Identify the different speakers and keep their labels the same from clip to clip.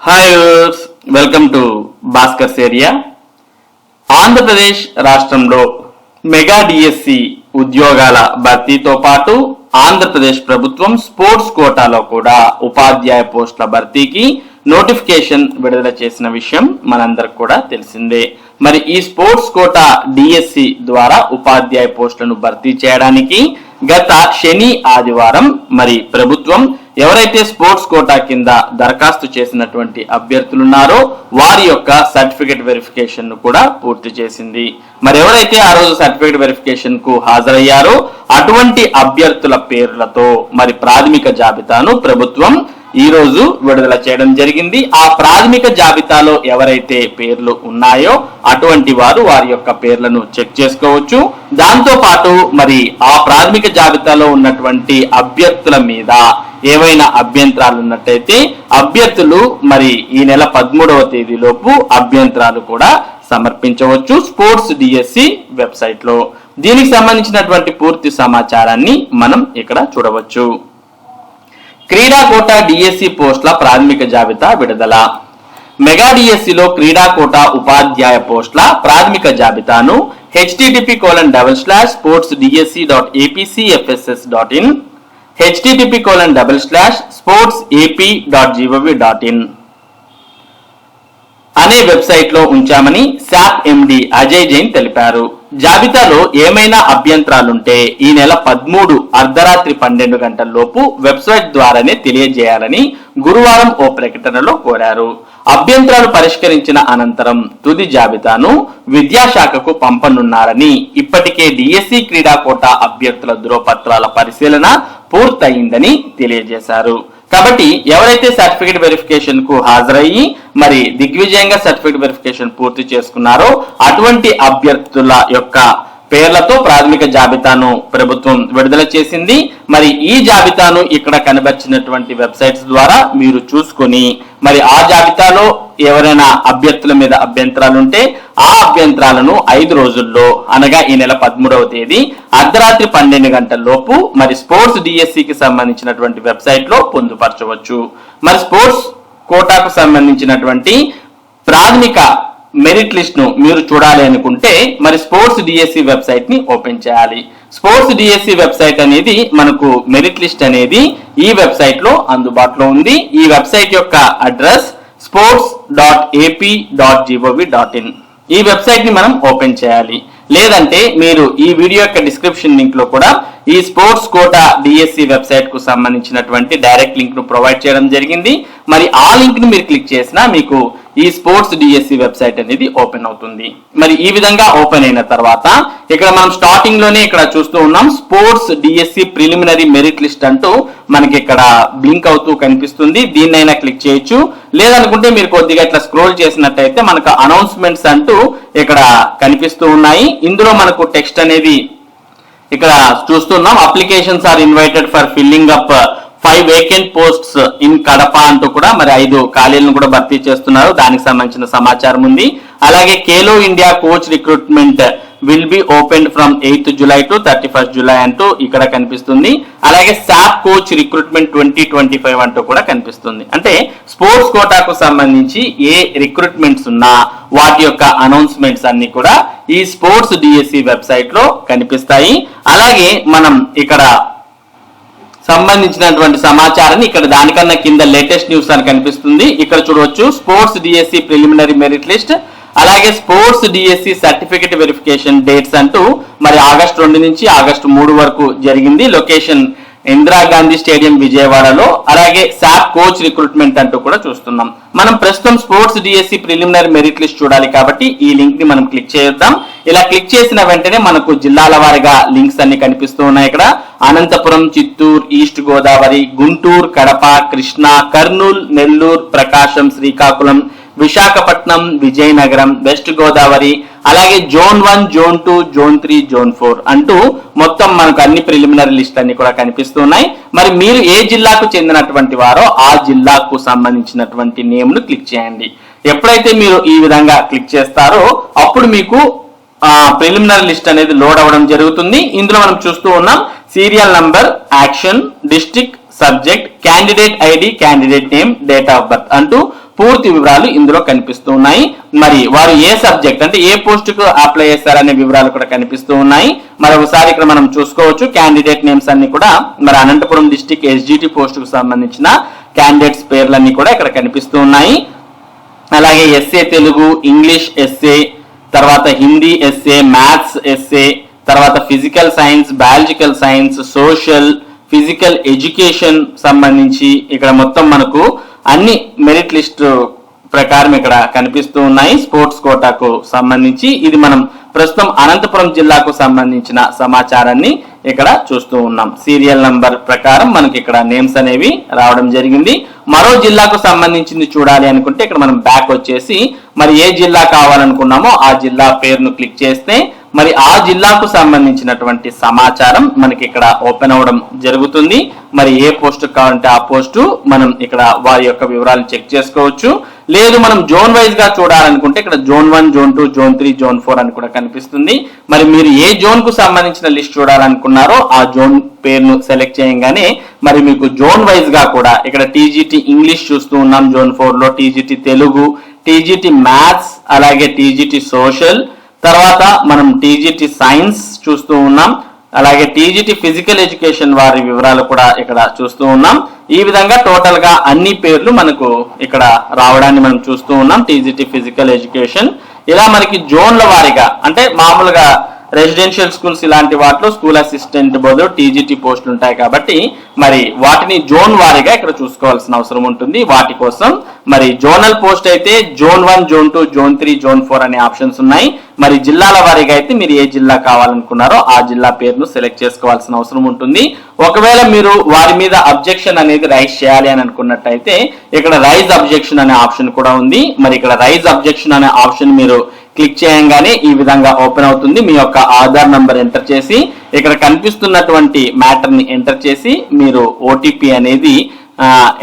Speaker 1: Hi welcome to Bhaskar's area Andhra Pradesh రాష్ట్రంలో mega DSC ఉద్యోగాల భర్తీతో పాటు ఆంధ్రప్రదేశ్ ప్రభుత్వం స్పోర్ట్స్ కోటాలో కూడా ఉపాధ్యాయ పోస్టుల భర్తీకి నోటిఫికేషన్ విడుదల చేసిన విషయం మనందరికి కూడా తెలిసిందే. మరి ఈ స్పోర్ట్స్ కోటా డిఎస్సి ద్వారా ఉపాధ్యాయ పోస్టులను భర్తీ చేయడానికి గత శని ఆదివారం మరి ప్రభుత్వం ఎవరైతే స్పోర్ట్స్ కోటా కింద దరఖాస్తు చేసినటువంటి అభ్యర్థులున్నారో వారి యొక్క సర్టిఫికేట్ వెరిఫికేషన్ను కూడా పూర్తి చేసింది. మరి ఎవరైతే ఆ రోజు సర్టిఫికేట్ వెరిఫికేషన్కు హాజరయ్యారో అటువంటి అభ్యర్థుల పేర్లతో మరి ప్రాథమిక జాబితాను ప్రభుత్వం ఈ రోజు విడుదల చేయడం జరిగింది. ఆ ప్రాథమిక జాబితాలో ఎవరైతే పేర్లు ఉన్నాయో అటువంటి వారు వారి యొక్క పేర్లను చెక్ చేసుకోవచ్చు. దాంతో పాటు మరి ఆ ప్రాథమిక జాబితాలో ఉన్నటువంటి అభ్యర్థుల మీద ఏవైనా అభ్యంతరాలు ఉన్నట్టయితే అభ్యర్థులు మరి ఈ నెల పదమూడవ తేదీలోపు అభ్యంతరాలు కూడా సమర్పించవచ్చు స్పోర్ట్స్ డిఎస్సి వెబ్సైట్లో దీనికి సంబంధించినటువంటి పూర్తి సమాచారాన్ని మనం ఇక్కడ చూడవచ్చు. క్రీడా కోటా డిఎస్సి పోస్టుల ప్రాథమిక జాబితా విడుదల. మెగా డిఎస్సిలో క్రీడా కోటా ఉపాధ్యాయ పోస్టుల ప్రాథమిక జాబితాను HTTP colon double slash sports DSC dot APCFSS dot in HTTP colon double slash sports AP dot GOV dot in అనే వెబ్సైట్లో ఉంచామని శాప్ ఎండి అజయ్ జైన్ తెలిపారు. జాబితాలో ఏమైనా అభ్యంతరాలుంటే ఈ నెల పదమూడు అర్ధరాత్రి పన్నెండు గంటల లోపు వెబ్సైట్ ద్వారానే తెలియజేయాలని గురువారం ఓ ప్రకటనలో కోరారు. అభ్యంతరాలు పరిష్కరించిన అనంతరం తుది జాబితాను విద్యాశాఖకు పంపనున్నారని ఇప్పటికే డిఎస్సి క్రీడా కోటా అభ్యర్థుల ధృవపత్రాల పరిశీలన పూర్తయిందని తెలియజేశారు. కాబట్టి ఎవరైతే సర్టిఫికేట్ వెరిఫికేషన్కు హాజరయ్యి మరి దిగ్విజయంగా సర్టిఫికేట్ వెరిఫికేషన్ పూర్తి చేసుకున్నారో అటువంటి అభ్యర్థుల యొక్క పేర్లతో ప్రాథమిక జాబితాను ప్రభుత్వం విడుదల చేసింది. మరి ఈ జాబితాను ఇక్కడ కనబర్చినటువంటి వెబ్సైట్స్ ద్వారా మీరు చూసుకొని మరి ఆ జాబితాలో ఎవరైనా అభ్యర్థుల మీద అభ్యంతరాలు ఉంటే ఆ అభ్యంతరాలను ఐదు రోజుల్లో అనగా ఈ నెల పదమూడవ తేదీ అర్ధరాత్రి పన్నెండు గంటల లోపు మరి స్పోర్ట్స్ డిఎస్సికి సంబంధించినటువంటి వెబ్సైట్లో పొందుపరచవచ్చు. మరి స్పోర్ట్స్ కోటాకు సంబంధించినటువంటి ప్రాథమిక మెరిట్ లిస్ట్ను మీరు చూడాలి అనుకుంటే మరి స్పోర్ట్స్ డిఎస్సి వెబ్సైట్ని ఓపెన్ చేయాలి. స్పోర్ట్స్ డిఎస్సి వెబ్సైట్ అనేది మనకు మెరిట్ లిస్ట్ అనేది ఈ వెబ్సైట్లో అందుబాటులో ఉంది. ఈ వెబ్సైట్ యొక్క address sports dot AP dot GOV dot in ఈ వెబ్సైట్ని మనం ఓపెన్ చేయాలి. లేదంటే మీరు ఈ వీడియో యొక్క డిస్క్రిప్షన్ లింక్లో కూడా ఈ స్పోర్ట్స్ కోటా డిఎస్సి వెబ్సైట్కు సంబంధించినటువంటి డైరెక్ట్ లింక్ను ప్రొవైడ్ చేయడం జరిగింది. మరి ఆ లింక్ని మీరు క్లిక్ చేసినా మీకు ఈ స్పోర్ట్స్ డిఎస్సి వెబ్సైట్ అనేది ఓపెన్ అవుతుంది. మరి ఈ విధంగా ఓపెన్ అయిన తర్వాత ఇక్కడ మనం స్టార్టింగ్లోనే ఇక్కడ చూస్తూ ఉన్నాం. Sports DSC preliminary merit list అంటూ మనకి ఇక్కడ బ్లింక్ అవుతూ కనిపిస్తుంది. దీన్నైనా క్లిక్ చేయొచ్చు. లేదనుకుంటే మీరు కొద్దిగా ఇట్లా స్క్రోల్ చేసినట్టయితే మనకు అనౌన్స్మెంట్స్ అంటూ ఇక్కడ కనిపిస్తూ ఉన్నాయి. ఇందులో మనకు టెక్స్ట్ అనేది ఇక్కడ చూస్తున్నాం. Applications are invited for filling up five vacant posts in Kadapa అంటూ కూడా మరి ఐదు ఖాళీలను కూడా భర్తీ చేస్తున్నారు. దానికి సంబంధించిన సమాచారం ఉంది. అలాగే Khelo India coach recruitment will be open from eighth July to thirty first July అంటూ ఇక్కడ కనిపిస్తుంది. అలాగే SAAP coach recruitment twenty twenty five అంటూ కూడా కనిపిస్తుంది. అంటే స్పోర్ట్స్ కోటాకు సంబంధించి ఏ రిక్రూట్మెంట్స్ ఉన్నా వాటి యొక్క అనౌన్స్మెంట్స్ అన్ని కూడా ఈ స్పోర్ట్స్ డిఎస్సి వెబ్సైట్లో కనిపిస్తాయి. అలాగే మనం ఇక్కడ సంబంధించినటువంటి సమాచారాన్ని ఇక్కడ దానికన్నా కింద లేటెస్ట్ న్యూస్ అని కనిపిస్తుంది. ఇక్కడ చూడవచ్చు sports DSC preliminary merit list అలాగే sports DSC certificate verification dates అంటూ మరి ఆగస్ట్ రెండు నుంచి ఆగస్ట్ మూడు వరకు జరిగింది. లొకేషన్ ఇందిరాగాంధీ స్టేడియం విజయవాడలో అలాగే శాప్ కోచ్ రిక్రూట్మెంట్ అంటూ కూడా చూస్తున్నాం. మనం ప్రస్తుతం sports DSC preliminary merit list చూడాలి కాబట్టి ఈ లింక్ని మనం క్లిక్ చేద్దాం. ఇలా క్లిక్ చేసిన వెంటనే మనకు జిల్లాల వారిగా లింక్స్ అన్ని కనిపిస్తూ ఉన్నాయి ఇక్కడ. అనంతపురం చిత్తూరు ఈస్ట్ గోదావరి గుంటూరు కడప కృష్ణా కర్నూలు నెల్లూరు ప్రకాశం శ్రీకాకుళం విశాఖపట్నం విజయనగరం వెస్ట్ గోదావరి అలాగే zone one zone two zone three zone four అంటూ మొత్తం మనకు అన్ని ప్రిలిమినరీ లిస్ట్ అన్ని కూడా కనిపిస్తున్నాయి మరి మీరు ఏ జిల్లాకు చెందినటువంటి వారో ఆ జిల్లాకు సంబంధించినటువంటి నేమ్ను క్లిక్ చేయండి. ఎప్పుడైతే మీరు ఈ విధంగా క్లిక్ చేస్తారో అప్పుడు మీకు ప్రిలిమినరీ లిస్ట్ అనేది లోడ్ అవ్వడం జరుగుతుంది. ఇందులో మనం చూస్తూ ఉన్నాం serial number action district subject candidate ID candidate name date of birth అంటూ పూర్తి వివరాలు ఇందులో కనిపిస్తూ ఉన్నాయి. మరి వారు ఏ సబ్జెక్ట్ అంటే ఏ పోస్ట్కు అప్లై చేస్తారనే వివరాలు కూడా కనిపిస్తూ ఉన్నాయి. మరి ఒకసారి ఇక్కడ మనం చూసుకోవచ్చు క్యాండిడేట్ నేమ్స్ అన్ని కూడా మరి అనంతపురం డిస్టిక్ ఎస్జిటి పోస్ట్కు సంబంధించిన క్యాండిడేట్స్ పేర్లన్నీ కూడా ఇక్కడ కనిపిస్తూ ఉన్నాయి. అలాగే ఎస్ఏ తెలుగు ఇంగ్లీష్ ఎస్ఏ తర్వాత హిందీ ఎస్ఏ మ్యాథ్స్ ఎస్ఏ తర్వాత physical science biological science social physical education సంబంధించి ఇక్కడ మొత్తం మనకు అన్ని మెరిట్ లిస్ట్ ప్రకారం ఇక్కడ కనిపిస్తూ ఉన్నాయి. స్పోర్ట్స్ కోటాకు సంబంధించి ఇది మనం ప్రస్తుతం అనంతపురం జిల్లాకు సంబంధించిన సమాచారాన్ని ఇక్కడ చూస్తూ ఉన్నాం. సీరియల్ నంబర్ ప్రకారం మనకి ఇక్కడ నేమ్స్ అనేవి రావడం జరిగింది. మరో జిల్లాకు సంబంధించింది చూడాలి అనుకుంటే ఇక్కడ మనం బ్యాక్ వచ్చేసి మరి ఏ జిల్లా కావాలనుకున్నామో ఆ జిల్లా పేరును క్లిక్ చేస్తే మరి ఆ జిల్లాకు సంబంధించినటువంటి సమాచారం మనకి ఇక్కడ ఓపెన్ అవ్వడం జరుగుతుంది. మరి ఏ పోస్ట్ కావాలంటే ఆ పోస్టు మనం ఇక్కడ వారి యొక్క వివరాలు చెక్ చేసుకోవచ్చు. లేదు మనం జోన్ వైజ్గా చూడాలనుకుంటే ఇక్కడ zone one zone two zone three zone four అని కూడా కనిపిస్తుంది. మరి మీరు ఏ జోన్కు సంబంధించిన లిస్ట్ చూడాలనుకున్నారో ఆ జోన్ పేరును సెలెక్ట్ చేయగానే మరి మీకు జోన్ వైజ్గా కూడా ఇక్కడ టీజీటీ ఇంగ్లీష్ చూస్తూ ఉన్నాం జోన్ ఫోర్లో టీజీటీ తెలుగు టీజీటీ మ్యాథ్స్ అలాగే టీజీటీ సోషల్ తర్వాత మనం టీజీటీ సైన్స్ చూస్తూ ఉన్నాం. అలాగే టీజీటీ ఫిజికల్ ఎడ్యుకేషన్ వారి వివరాలు కూడా ఇక్కడ చూస్తూ ఉన్నాం. ఈ విధంగా టోటల్గా అన్ని పేర్లు మనకు ఇక్కడ రావడాన్ని మనం చూస్తూ ఉన్నాం టీజీటీ ఫిజికల్ ఎడ్యుకేషన్. ఇలా మనకి జోన్ల వారీగా అంటే మామూలుగా రెసిడెన్షియల్ స్కూల్స్ ఇలాంటి వాటిలో స్కూల్ అసిస్టెంట్ బదులు టీజీటీ పోస్టులు ఉంటాయి కాబట్టి మరి వాటిని జోన్ వారీగా ఇక్కడ చూసుకోవాల్సిన అవసరం ఉంటుంది. వాటి కోసం మరి జోనల్ పోస్ట్ అయితే zone one zone two zone three zone four అనే ఆప్షన్స్ ఉన్నాయి. మరి జిల్లాల వారీగా అయితే మీరు ఏ జిల్లా కావాలనుకున్నారో ఆ జిల్లా పేరును సెలెక్ట్ చేసుకోవాల్సిన అవసరం ఉంటుంది. ఒకవేళ మీరు వారి మీద అబ్జెక్షన్ అనేది రైజ్ చేయాలి అని అనుకున్నట్టయితే ఇక్కడ రైజ్ అబ్జెక్షన్ అనే ఆప్షన్ కూడా ఉంది. మరి ఇక్కడ రైజ్ అబ్జెక్షన్ అనే ఆప్షన్ మీరు క్లిక్ చేయంగానే ఈ విధంగా ఓపెన్ అవుతుంది. మీ యొక్క ఆధార్ నంబర్ ఎంటర్ చేసి ఇక్కడ కనిపిస్తున్నటువంటి మ్యాటర్ని ఎంటర్ చేసి మీరు ఓటీపీ అనేది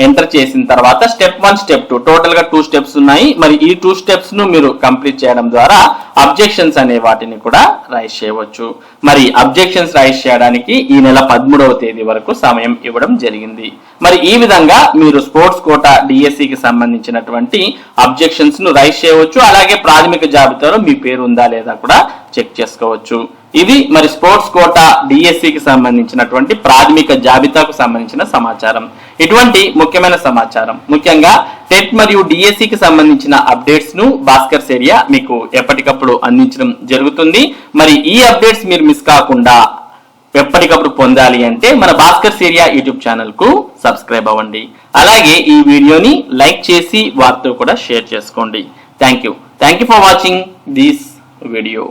Speaker 1: ఎంటర్ చేసిన తర్వాత స్టెప్ వన్ స్టెప్ టూ టోటల్గా టూ స్టెప్స్ ఉన్నాయి. మరి ఈ టూ స్టెప్స్ను మీరు కంప్లీట్ చేయడం ద్వారా అబ్జెక్షన్స్ అనే వాటిని కూడా రైజ్ చేయవచ్చు. మరి అబ్జెక్షన్స్ రైజ్ చేయడానికి ఈ నెల పదమూడవ తేదీ వరకు సమయం ఇవ్వడం జరిగింది. మరి ఈ విధంగా మీరు స్పోర్ట్స్ కోట డిఎస్సికి సంబంధించినటువంటి అబ్జెక్షన్స్ను రైజ్ చేయవచ్చు. అలాగే ప్రాథమిక జాబితాలో మీ పేరు ఉందా లేదా కూడా చెక్ చేసుకోవచ్చు. ఇది మరి స్పోర్ట్స్ కోటా డిఎస్సికి సంబంధించినటువంటి ప్రాథమిక జాబితాకు సంబంధించిన సమాచారం. ఇటువంటి ముఖ్యమైన సమాచారం. ముఖ్యంగా టెట్ మరియు డిఎస్సికి సంబంధించిన అప్డేట్స్ను భాస్కర్ ఏరియా మీకు ఎప్పటికప్పుడు అందించడం జరుగుతుంది. మరి ఈ అప్డేట్స్ మీరు మిస్ కాకుండా ఎప్పటికప్పుడు పొందాలి అంటే మన భాస్కర్ సేరియా యూట్యూబ్ ఛానల్కు సబ్స్క్రైబ్ అవ్వండి. అలాగే ఈ వీడియోని లైక్ చేసి వారితో కూడా షేర్ చేసుకోండి. Thank you thank you for watching this video.